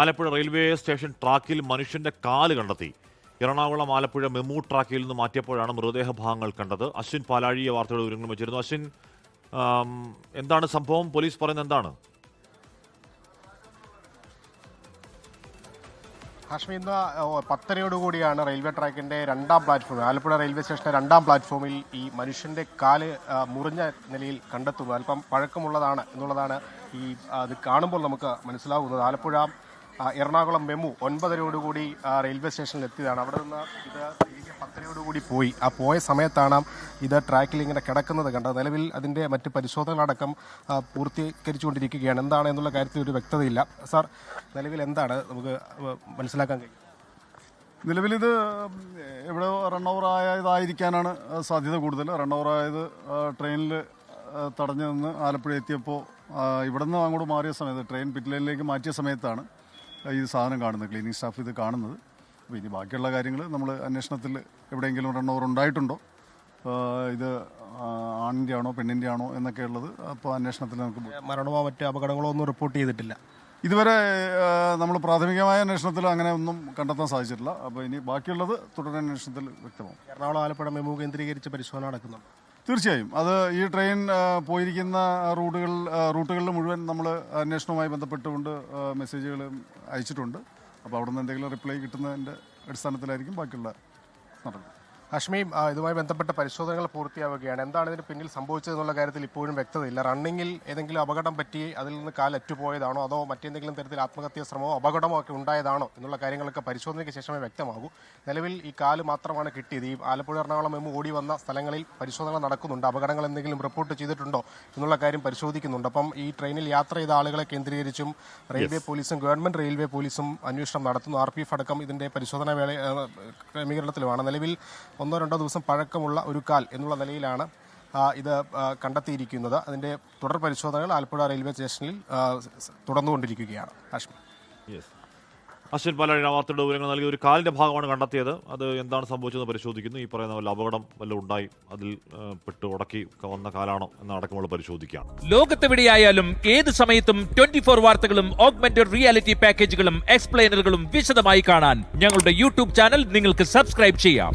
Alappuzha railway station ട്രാക്കിൽ മനുഷ്യന്റെ കാൽ കണ്ടെത്തി. എറണാകുളം ആലപ്പുഴ മെമു ട്രാക്കിൽ നിന്ന് മാറ്റിയപ്പോഴാണ് മൃതദേഹ ഭാഗങ്ങൾ കണ്ടത്. അശ്വിൻ പാലാഴിയ വാർത്തയുടെ വിവരങ്ങൾ വെച്ചിരുന്നു. അശ്വിൻ എന്താണ് സംഭവം? പോലീസ് പറയുന്നത് എന്താണ്? ഹാഷ്മി ഇന്ന് പത്തരയോടുകൂടിയാണ് റെയിൽവേ ട്രാക്കിന്റെ രണ്ടാം പ്ലാറ്റ്ഫോം ആലപ്പുഴ റെയിൽവേ സ്റ്റേഷന്റെ രണ്ടാം പ്ലാറ്റ്ഫോമിൽ ഈ മനുഷ്യന്റെ കാൽ മുറിഞ്ഞ നിലയിൽ കണ്ടെത്തുന്നത്. അല്പം പഴക്കമുള്ളതാണ് എന്നുള്ളതാണ് ഈ അത് കാണുമ്പോൾ നമുക്ക് മനസ്സിലാവുന്നത്. ആലപ്പുഴ എറണാകുളം മെമു ഒൻപതരയോടുകൂടി റെയിൽവേ സ്റ്റേഷനിൽ എത്തിയതാണ്. അവിടെ നിന്ന് ഇത് തിരികെ പത്തരയോടുകൂടി പോയി. ആ പോയ സമയത്താണ് ഇത് ട്രാക്കിൽ ഇങ്ങനെ കിടക്കുന്നത് കണ്ടത്. നിലവിൽ അതിന്റെ മറ്റ് പരിശോധനകളടക്കം പൂർത്തീകരിച്ചുകൊണ്ടിരിക്കുകയാണ്. എന്താണ് എന്നുള്ള കാര്യത്തിൽ ഒരു വ്യക്തതയില്ല. സാർ നിലവിൽ എന്താണ് നമുക്ക് മനസ്സിലാക്കാൻ കഴിയും? നിലവിലിത് എവിടെ റൺ ഓവർ ആയതായിരിക്കാനാണ് സാധ്യത കൂടുതൽ. റൺ ഓവർ ആയത് ട്രെയിനിൽ തടഞ്ഞു നിന്ന് ആലപ്പുഴ എത്തിയപ്പോൾ ഇവിടെ നിന്ന് അങ്ങോട്ട് മാറിയ സമയത്ത് ട്രെയിൻ പിറ്റ്ലൈനിലേക്ക് മാറ്റിയ സമയത്താണ് ഈ സാധനം കാണുന്നത് ക്ലീനിങ് സ്റ്റാഫ് ഇത് കാണുന്നത്. അപ്പോൾ ഇനി ബാക്കിയുള്ള കാര്യങ്ങൾ നമ്മൾ അന്വേഷണത്തിൽ എവിടെയെങ്കിലും റൺ ഓവർ ഉണ്ടായിട്ടുണ്ടോ? ഇത് ആണിന്റെ ആണോ പെണ്ണിന്റെ ആണോ എന്നൊക്കെ ഉള്ളത് അപ്പോൾ അന്വേഷണത്തിൽ നമുക്ക് മരണമോ മറ്റ് അപകടങ്ങളോ ഒന്നും റിപ്പോർട്ട് ചെയ്തിട്ടില്ല. ഇതുവരെ നമ്മൾ പ്രാഥമികമായ അന്വേഷണത്തിൽ അങ്ങനെ ഒന്നും കണ്ടെത്താൻ സാധിച്ചിട്ടില്ല. അപ്പോൾ ഇനി ബാക്കിയുള്ളത് തുടരന്വേഷണത്തിൽ വ്യക്തമാവും. എറണാകുളം ആലപ്പുഴ മെമു കേന്ദ്രീകരിച്ച് പരിശോധന നടക്കുന്നുണ്ട്. തീർച്ചയായും. അത് ഈ ട്രെയിൻ പോയിരിക്കുന്ന റൂട്ടുകൾ റൂട്ടുകളിൽ മുഴുവൻ നമ്മൾ അന്വേഷണവുമായി ബന്ധപ്പെട്ടുകൊണ്ട് മെസ്സേജുകൾ അയച്ചിട്ടുണ്ട്. അപ്പോൾ അവിടെ നിന്ന് എന്തെങ്കിലും റിപ്ലൈ കിട്ടുന്നതിന്റെ അടിസ്ഥാനത്തിലായിരിക്കും ബാക്കിയുള്ള നടക്കുന്നത് ഹാഷ്മിയും ആ, ഇതുമായി ബന്ധപ്പെട്ട പരിശോധനകൾ പൂർത്തിയാവുകയാണ്. എന്താണ് ഇതിന് പിന്നിൽ സംഭവിച്ചതെന്നുള്ള കാര്യത്തിൽ ഇപ്പോഴും വ്യക്തതയില്ല. റണ്ണിങ്ങിൽ ഏതെങ്കിലും അപകടം പറ്റി അതിൽ നിന്ന് കാൽ അറ്റുപോയതാണോ? അതോ മറ്റെന്തെങ്കിലും തരത്തിൽ ആത്മഹത്യാ ശ്രമമോ അപകടമോ ഒക്കെ ഉണ്ടായതാണോ? എന്നുള്ള കാര്യങ്ങളൊക്കെ പരിശോധനയ്ക്ക് ശേഷമേ വ്യക്തമാകൂ. നിലവിൽ ഈ കാൽ മാത്രമാണ് കിട്ടിയത്. ഈ ആലപ്പുഴ എറണാകുളം എം ഓടി വന്ന സ്ഥലങ്ങളിൽ പരിശോധന നടക്കുന്നുണ്ട്. അപകടങ്ങൾ എന്തെങ്കിലും റിപ്പോർട്ട് ചെയ്തിട്ടുണ്ടോ എന്നുള്ള കാര്യം പരിശോധിക്കുന്നുണ്ട്. അപ്പം ഈ ട്രെയിനിൽ യാത്ര ചെയ്ത ആളുകളെ കേന്ദ്രീകരിച്ചും റെയിൽവേ പോലീസും ഗവൺമെന്റ് റെയിൽവേ പോലീസും അന്വേഷണം നടത്തുന്നു. ആർ പി എഫ് അടക്കം ഇതിന്റെ പരിശോധനാ വേള ക്രമീകരണത്തിലുമാണ്. നിലവിൽ ഒന്നോ രണ്ടോ ദിവസം പഴക്കമുള്ള ഒരു കാൽ എന്നുള്ള നിലയിലാണ് ഇത് കണ്ടെത്തിയിരിക്കുന്നത്. അതിന്റെ തുടർ പരിശോധനകൾ ആലപ്പുഴ റെയിൽവേ സ്റ്റേഷനിൽ തുടർന്നുകൊണ്ടിരിക്കുകയാണ്. യെസ് അശ്വിൻ പാലാഴി ആ വാർത്തയുടെ വിവരങ്ങൾ നൽകി ഒരു കാലിന്റെ ഭാഗമാണ് കണ്ടെത്തിയത്. അത് എന്താണ് സംഭവിച്ചതെന്ന് പരിശോധിക്കുന്നു. ഈ പറയുന്ന വല്ല അപകടം വല്ല ഉണ്ടായി അതിൽ പെട്ട് ഉടക്കി വന്ന കാലാണോ എന്നടക്കമുള്ള പരിശോധിക്കുകയാണ് ലോകത്തെവിടെയായാലും ഏത് സമയത്തും ട്വന്റി ഫോർ വാർത്തകളും ഓഗ്മെന്റഡ് റിയാലിറ്റി പാക്കേജുകളും എക്സ്പ്ലെയിനറുകളും വിശദമായി കാണാൻ ഞങ്ങളുടെ യൂട്യൂബ് ചാനൽ നിങ്ങൾക്ക് സബ്സ്ക്രൈബ് ചെയ്യാം.